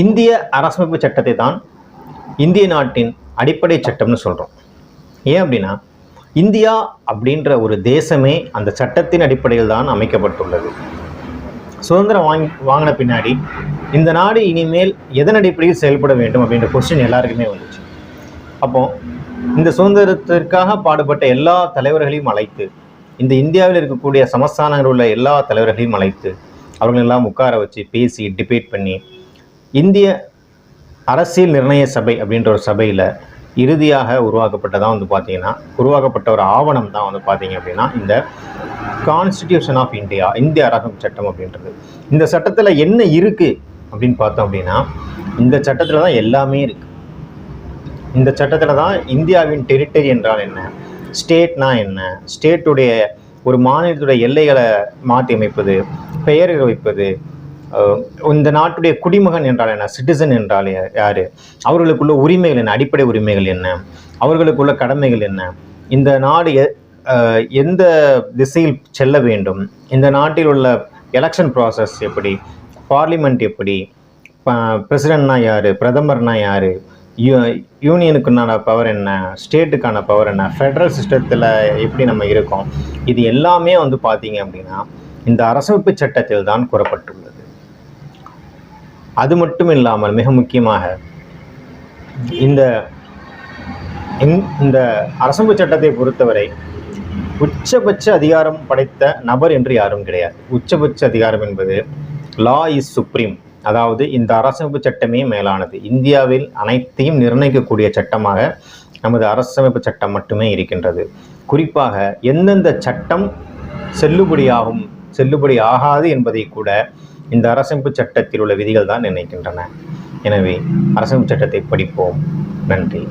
இந்திய அரசமைப்பு சட்டத்தை தான் இந்திய நாட்டின் அடிப்படை சட்டம்னு சொல்கிறோம் ஏன் அப்படின்னா இந்தியா அப்படின்ற ஒரு தேசமே அந்த சட்டத்தின் அடிப்படையில் தான் அமைக்கப்பட்டுள்ளது. சுதந்திரம் வாங்கி வாங்கின பின்னாடி இந்த நாடு இனிமேல் எதன் அடிப்படையில் செயல்பட வேண்டும் அப்படின்ற கொஸ்டின் எல்லாருக்குமே வந்துச்சு. அப்போ இந்த சுதந்திரத்திற்காக பாடுபட்ட எல்லா தலைவர்களையும் அழைத்து இந்த இந்தியாவில் இருக்கக்கூடிய சமஸ்தானங்கள் உள்ள எல்லா தலைவர்களையும் அழைத்து அவர்களெல்லாம் உட்கார வச்சு பேசி டிபேட் பண்ணி இந்திய அரசியல் நிர்ணய சபை அப்படின்ற ஒரு சபையில் இறுதியாக உருவாக்கப்பட்டதான் வந்து பார்த்தீங்கன்னா உருவாக்கப்பட்ட ஒரு ஆவணம் தான் வந்து பார்த்தீங்க அப்படின்னா இந்த கான்ஸ்டிடியூஷன் ஆஃப் இந்தியா இந்திய அரசம் சட்டம் அப்படின்றது. இந்த சட்டத்தில் என்ன இருக்குது அப்படின்னு பார்த்தோம் அப்படின்னா இந்த சட்டத்தில் தான் எல்லாமே இருக்குது இந்த சட்டத்தில் தான் இந்தியாவின் டெரிட்டரி என்றால் என்ன? ஸ்டேட்னா என்ன? ஸ்டேட்டுடைய ஒரு மாநிலத்துடைய எல்லைகளை மாற்றி அமைப்பது பெயர்கள் வைப்பது இந்த நாட்டுடைய குடிமகன் என்றால் என்ன? சிட்டிசன் என்றால் யார்? அவர்களுக்குள்ள உரிமைகள் என்ன? அடிப்படை உரிமைகள் என்ன? அவர்களுக்குள்ள கடமைகள் என்ன? இந்த நாடு எந்த திசையில் செல்ல வேண்டும்? இந்த நாட்டில் உள்ள எலெக்ஷன் ப்ராசஸ் எப்படி? பார்லிமெண்ட் எப்படி? பிரசிடென்ட்னா யார்? பிரதமர்னா யார்? யூ யூனியனுக்குண்டான பவர் என்ன? ஸ்டேட்டுக்கான பவர் என்ன? ஃபெடரல் சிஸ்டத்தில் எப்படி நம்ம இருக்கோம்? இது எல்லாமே வந்து பார்த்தீங்க அப்படின்னா இந்த அரசமைப்பு சட்டத்தில் தான் கூறப்பட்டுள்ளது. அது மட்டும் இல்லாமல் மிக முக்கியமாக இந்த இந்த- அரசமைப்பு சட்டத்தை பொறுத்தவரை உச்சபட்ச அதிகாரம் படைத்த நபர் என்று யாரும் கிடையாது. உச்சபட்ச அதிகாரம் என்பது லா இஸ் சுப்ரீம் அதாவது இந்த அரசமைப்பு சட்டமே மேலானது. இந்தியாவில் அனைத்தையும் நிர்ணயிக்கக்கூடிய சட்டமாக நமது அரசமைப்பு சட்டம் மட்டுமே இருக்கின்றது. குறிப்பாக எந்தெந்த சட்டம் செல்லுபடியாகும் செல்லுபடி ஆகாது என்பதை கூட இந்த அரசமைப்பு சட்டத்தில் உள்ள விதிகள் தான் நிர்ணயிக்கின்றன. எனவே அரசமைப்பு சட்டத்தை படிப்போம். நன்றி.